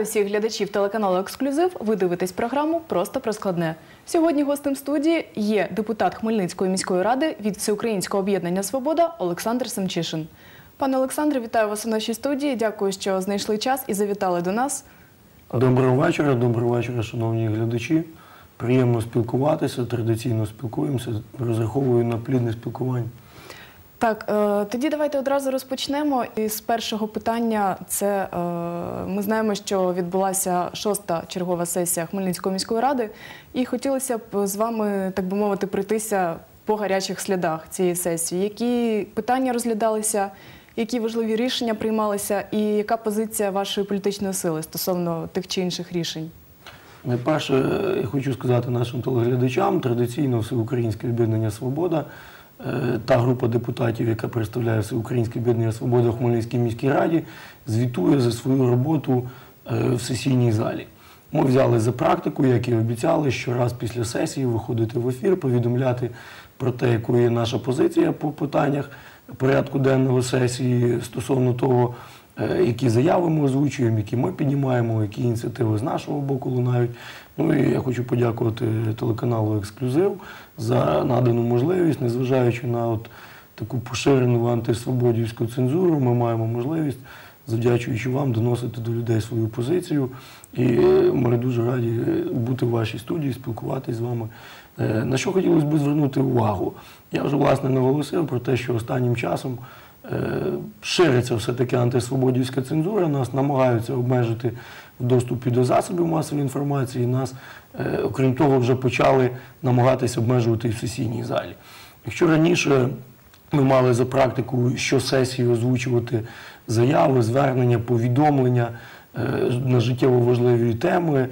Вітаю всіх глядачів телеканалу Ексклюзив. Ви дивитесь програму Просто про складне. Сьогодні гостем студії є депутат Хмельницької міської ради від Всеукраїнського об'єднання Свобода Олександр Семчишин. Пане Олександре, вітаю вас у нашій студії. Дякую, що знайшли час і завітали до нас. Доброго вечора, доброго вечора, шановні глядачі. Приємно спілкуватися, традиційно спілкуємося, розраховую на плідне спілкування. Так, е, тоді давайте одразу розпочнемо. Із першого питання це е, ми знаємо, що відбулася шоста чергова сесія Хмельницької міської ради, і хотілося б з вами, так би мовити, пройтися по гарячих слідах цієї сесії. Які питання розглядалися, які важливі рішення приймалися, і яка позиція вашої політичної сили стосовно тих чи інших рішень? Найперше, я хочу сказати нашим телеглядачам, традиційно Всеукраїнське об'єднання Свобода, е, та група депутатів, яка представляє Всеукраїнське об'єднання свободи в Хмельницькій міській раді, звітує за свою роботу е, в сесійній залі. Ми взяли за практику, як і обіцяли, щораз після сесії виходити в ефір, повідомляти про те, якою є наша позиція по питаннях порядку денного сесії стосовно того, е, які заяви ми озвучуємо, які ми піднімаємо, які ініціативи з нашого боку лунають. Ну і я хочу подякувати телеканалу Ексклюзив за надану можливість, незважаючи на от таку поширену антисвободівську цензуру, ми маємо можливість, завдячуючи вам, доносити до людей свою позицію. І е, ми дуже раді е, бути в вашій студії, спілкуватися з вами. Е, На що хотілося б звернути увагу? Я вже власне наголосив про те, що останнім часом е, шириться все-таки антисвободівська цензура, нас намагаються обмежити в доступі до засобів масової інформації. Нас, е, окрім того, вже почали намагатися обмежувати і в сесійній залі. Якщо раніше ми мали за практику щосесії озвучувати заяви, звернення, повідомлення е, на життєво важливі теми, е,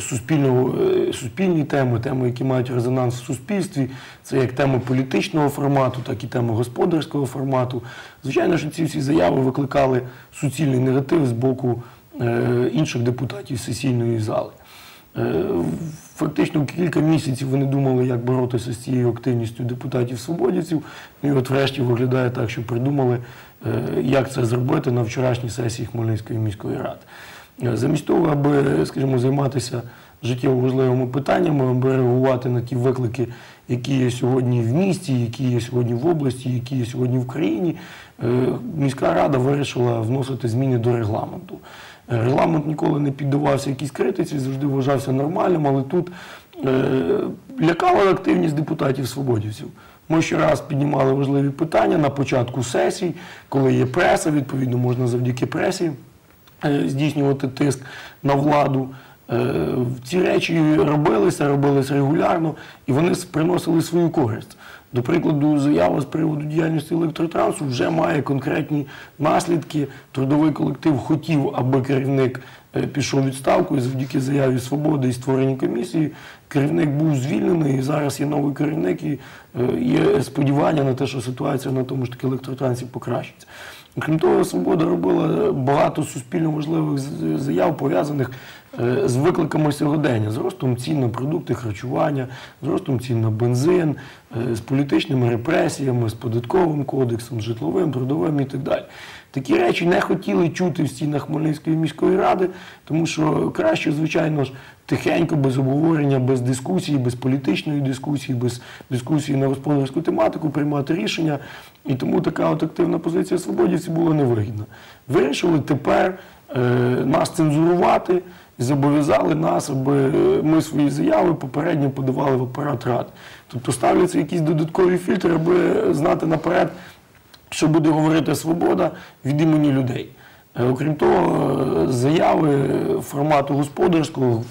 суспільного, е, суспільні теми, теми, які мають резонанс в суспільстві. Це як теми політичного формату, так і теми господарського формату. Звичайно, що ці всі заяви викликали суцільний негатив з боку е, інших депутатів сесійної зали. Е, Фактично кілька місяців вони думали, як боротися з цією активністю депутатів-свободівців. Ну і от врешті виглядає так, що придумали, е, як це зробити на вчорашній сесії Хмельницької міської ради. Е, Замість того, аби, скажімо, займатися життєво важливими питаннями, аби реагувати на ті виклики, які є сьогодні в місті, які є сьогодні в області, які є сьогодні в країні, е, міська рада вирішила вносити зміни до регламенту. Регламент ніколи не піддавався якійсь критиці, завжди вважався нормальним, але тут е, лякала активність депутатів-свободівців. Ми ще раз піднімали важливі питання на початку сесій, коли є преса, відповідно, можна завдяки пресі здійснювати тиск на владу. Е, Ці речі робилися, робилися регулярно, і вони приносили свою користь. До прикладу, заява з приводу діяльності електротрансу вже має конкретні наслідки. Трудовий колектив хотів, аби керівник е, пішов відставку, і завдяки заяві свободи і створенні комісії керівник був звільнений, і зараз є новий керівник, і е, є сподівання на те, що ситуація на тому ж таки електротрансі покращиться. Крім того, свобода робила багато суспільно важливих заяв, пов'язаних з викликами сьогодення, з ростом цін на продукти харчування, з ростом цін на бензин, е, з політичними репресіями, з податковим кодексом, з житловим, трудовим і так далі. Такі речі не хотіли чути в стінах Хмельницької міської ради, тому що краще, звичайно ж, тихенько, без обговорення, без дискусії, без політичної дискусії, без дискусії на господарську тематику приймати рішення. І тому така от активна позиція свободівців була невигідна. Вирішили тепер е, нас цензурувати і зобов'язали нас, аби ми свої заяви попередньо подавали в апарат рад. Тобто ставляться якісь додаткові фільтри, аби знати наперед, що буде говорити свобода від імені людей. Е, Окрім того, е, заяви формату господарського,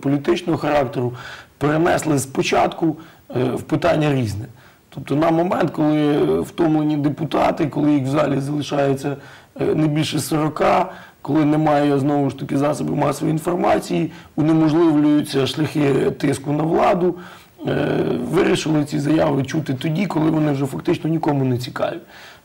політичного характеру перенесли спочатку е, в питання різне. Тобто на момент, коли втомлені депутати, коли їх в залі залишається е, не більше 40, коли немає знову ж таки засобів масової інформації, унеможливлюються шляхи тиску на владу, е, вирішили ці заяви чути тоді, коли вони вже фактично нікому не цікаві.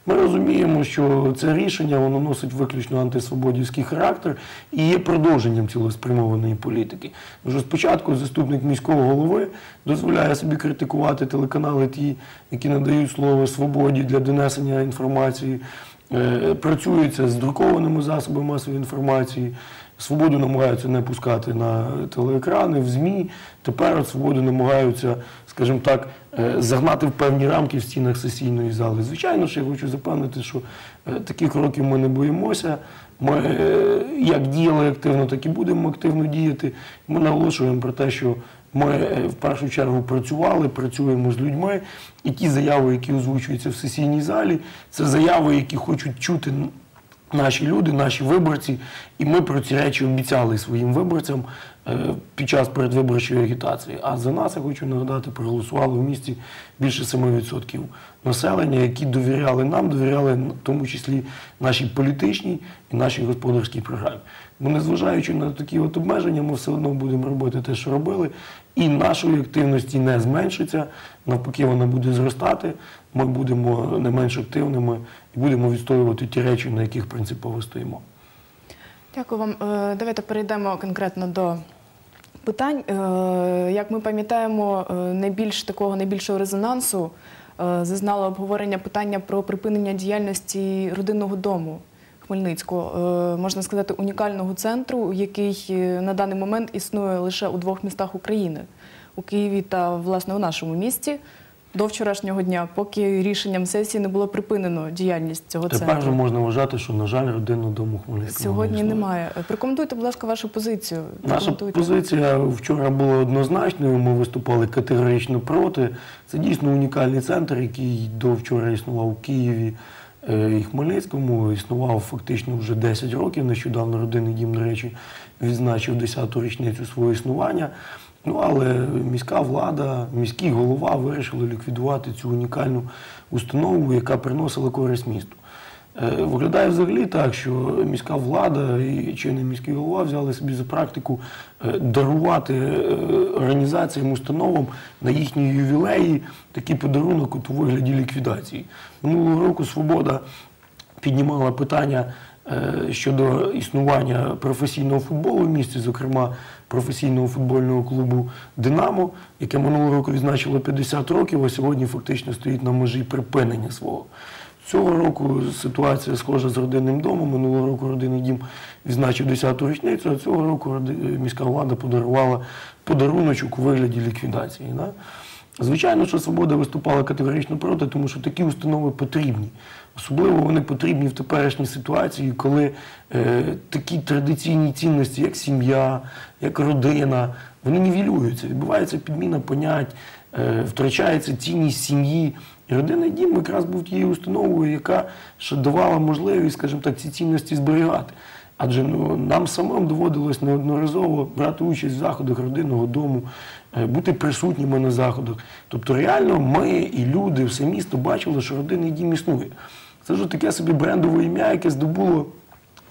Ми розуміємо, що це рішення воно носить виключно антисвободівський характер і є продовженням цілеспрямованої політики. Вже спочатку заступник міського голови дозволяє собі критикувати телеканали, ті, які надають слово свободі для донесення інформації, працюється з друкованими засобами масової інформації. Свободу намагаються не пускати на телеекрани, в ЗМІ. Тепер от свободу намагаються, скажімо так, е, загнати в певні рамки в стінах сесійної зали. Звичайно ж, я хочу запевнити, що е, таких кроків ми не боїмося. Ми е, як діяли активно, так і будемо активно діяти. Ми наголошуємо про те, що ми е, в першу чергу працювали, працюємо з людьми, і ті заяви, які озвучуються в сесійній залі, це заяви, які хочуть чути наші люди, наші виборці, і ми про ці речі обіцяли своїм виборцям під час передвиборчої агітації. А за нас, я хочу нагадати, проголосувало в місті більше 7% населення, які довіряли нам, довіряли в тому числі нашій політичній і нашій господарській програмі. Бо незважаючи на такі от обмеження, ми все одно будемо робити те, що робили, і нашої активності не зменшиться. Навпаки, вона буде зростати. Ми будемо не менш активними і будемо відстоювати ті речі, на яких принципово стоїмо. Дякую вам. Е, Давайте перейдемо конкретно до питань. Е, Як ми пам'ятаємо, е, найбільш такого найбільшого резонансу е, зазнало обговорення питання про припинення діяльності родинного дому Хмельницького, можна сказати, унікального центру, який на даний момент існує лише у двох містах України у Києві та власне у нашому місті. До вчорашнього дня, поки рішенням сесії не було припинено діяльність цього Тепер центру. вже можна вважати, що, на жаль, родинного дому Хмельницького Сьогодні не немає. Прокоментуйте, будь ласка, вашу позицію. Наша позиція вчора була однозначною. Ми виступали категорично проти. Це дійсно унікальний центр, який до вчора існував у Києві е, і Хмельницькому. Існував фактично вже 10 років. Нещодавно родинний дім, до речі, відзначив 10-ту річницю свого існування. Ну, але міська влада, міський голова вирішили ліквідувати цю унікальну установу, яка приносила користь місту. Е, Виглядає взагалі так, що міська влада і чинний міський голова взяли собі за практику е, дарувати е, організаціям, установам на їхні ювілеї такий подарунок у вигляді ліквідації. Минулого року Свобода піднімала питання щодо існування професійного футболу в місті, зокрема професійного футбольного клубу Динамо, яке минулого року відзначило 50 років, а сьогодні фактично стоїть на межі припинення свого. Цього року ситуація схожа з родинним домом. Минулого року родинний дім відзначив 10-ту річницю, а цього року міська влада подарувала подаруночок у вигляді ліквідації. Да? Звичайно, що свобода виступала категорично проти, тому що такі установи потрібні. Особливо вони потрібні в теперішній ситуації, коли е, такі традиційні цінності, як сім'я, як родина, вони нівелюються. Відбувається підміна понять, е, втрачається цінність сім'ї. І родинний дім якраз був тією установою, яка ще давала можливість, скажімо так, ці цінності зберігати. Адже ну, нам самим доводилось неодноразово брати участь в заходах родинного дому, е, бути присутніми на заходах. Тобто, реально, ми і люди, все місто бачили, що родинний дім існує. Це ж таке собі брендове ім'я, яке здобуло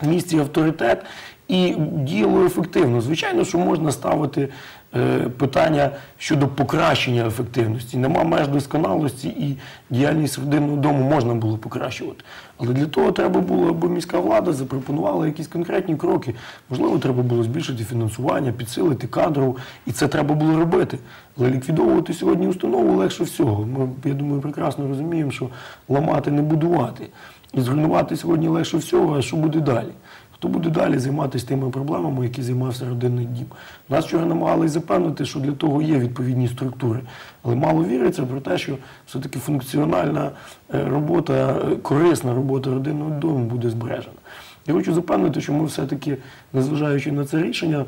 в місті авторитет і діяло ефективно. Звичайно, що можна ставити е, питання щодо покращення ефективності. Нема меж досконалості і діяльність родинного дому можна було покращувати. Але для того треба було, аби міська влада запропонувала якісь конкретні кроки. Можливо, треба було збільшити фінансування, підсилити кадру, і це треба було робити. Але ліквідовувати сьогодні установу легше всього. Ми, я думаю, прекрасно розуміємо, що ламати не будувати. І зруйнувати сьогодні легше всього, а що буде далі? Хто буде далі займатися тими проблемами, які займався родинний дім? Нас вчора намагалися запевнити, що для того є відповідні структури. Але мало віриться про те, що все-таки функціональна е, робота, е, корисна робота родинного дому буде збережена. Я хочу запевнити, що ми все-таки, незважаючи на це рішення,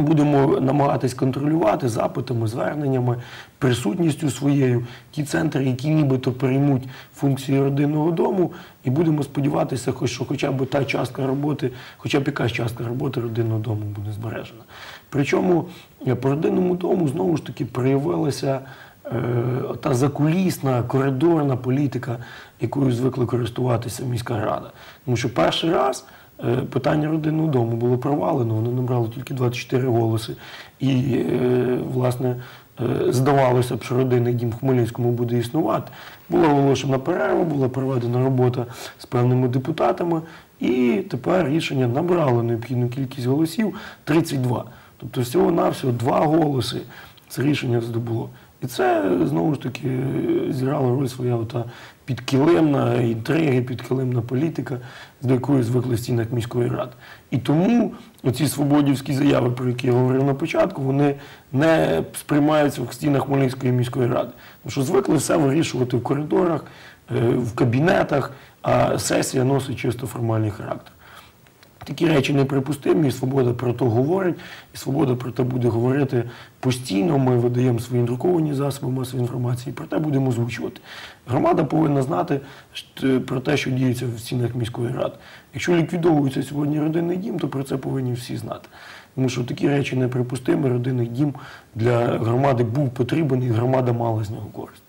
Будемо намагатись контролювати запитами, зверненнями, присутністю своєю ті центри, які нібито переймуть функції родинного дому, і будемо сподіватися, що хоча б та частка роботи, хоча б якась частка роботи родинного дому буде збережена. Причому е, по родинному дому знову ж таки проявилася е, та закулісна коридорна політика, якою звикла користуватися міська рада. Тому що перший раз. Е, Питання родинного дому було провалено, воно набрало тільки 24 голоси. І, е, власне, е, здавалося б, що родинний дім в Хмельницькому буде існувати. Була оголошена перерва, була проведена робота з певними депутатами, і тепер рішення набрало необхідну кількість голосів 32. Тобто всього-навсього два голоси це рішення здобуло. І це знову ж таки зіграла роль своя ота підкилимна інтриги, підкилимна політика, до якої звикли в стінах міської ради. І тому оці свободівські заяви, про які я говорив на початку, вони не сприймаються в стінах Хмельницької міської ради. Тому що звикли все вирішувати в коридорах, е, в кабінетах, а сесія носить чисто формальний характер. Такі речі неприпустимі, і свобода про то говорить, і свобода про те буде говорити постійно. Ми видаємо свої друковані засоби масової інформації, про те будемо озвучувати. Громада повинна знати про те, що діється в стінах міської ради. Якщо ліквідовується сьогодні родинний дім, то про це повинні всі знати. Тому що такі речі неприпустимі, родинний дім для громади був потрібен, і громада мала з нього користь.